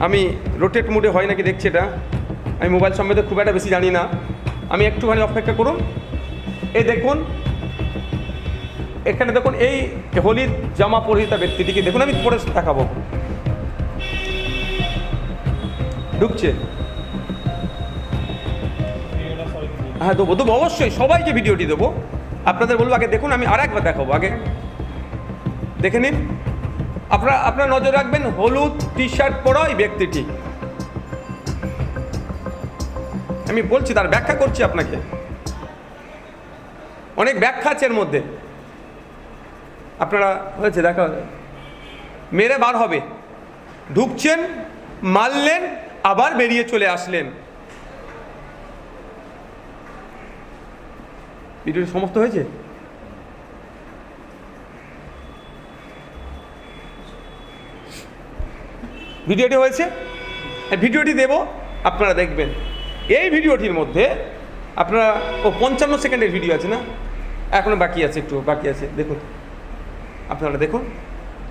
আমি রোটেট মুডে হয় নাকি দেখছি এটা? আমি মোবাইল সম্বন্ধে খুব একটা বেশি জানি না। আমি একটুখানি অপেক্ষা করুন। এই দেখুন, এখানে দেখুন, এই হোলির জামা পরিহিত ব্যক্তিটিকে দেখুন, আমি পরে দেখাবো। ঢুকছে। হ্যাঁ দেবো দেবো, অবশ্যই, সবাইকে ভিডিওটি দেবো। আপনাদের বলব আগে দেখুন, আমি আর একবার দেখাবো, আগে। দেখে নিন। আপনারা, আপনার নজর রাখবেন, হলুদ টি শার্ট পরা ওই ব্যক্তিটি। আমি বলছি, তার ব্যাখ্যা করছি আপনাকে। অনেক ব্যাখ্যা আছে এর মধ্যে। আপনারা, হয়েছে, দেখা। মেরে বার হবে। ঢুকছেন, মারলেন, আবার বেরিয়ে চলে আসলেন। ভিডিওটি সমস্ত হয়েছে? ভিডিওটি হয়েছে? ভিডিওটি দেব, আপনারা দেখবেন। এই ভিডিওটির মধ্যে আপনারা, ও, পঞ্চান্ন সেকেন্ডের ভিডিও আছে না? এখনও বাকি আছে একটু, বাকি আছে, দেখুন। আপনারা দেখুন।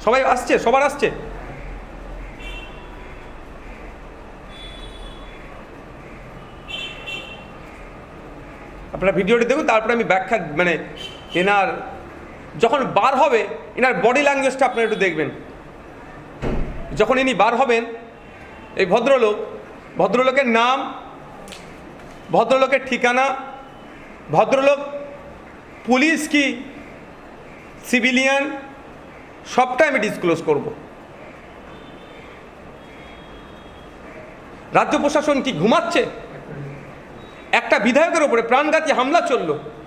সবাই আসছে, সবার আসছে। আপনারা ভিডিওটি দেখুন, তারপরে আমি ব্যাখ্যা মানে এনার যখন বার হবে, এনার বডি ল্যাঙ্গুয়েজটা আপনারা একটু দেখবেন। যখন ইনি বার হবেন, এই ভদ্রলোক, ভদ্রলোকের নাম, ভদ্রলোকের ঠিকানা, ভদ্রলোক, পুলিশ কি, সিভিলিয়ান, সবটাই আমি ডিসক্লোজ করব। রাজ্য প্রশাসন কি ঘুমাচ্ছে? একটা বিধায়কের ওপরে প্রাণঘাতী হামলা চলল।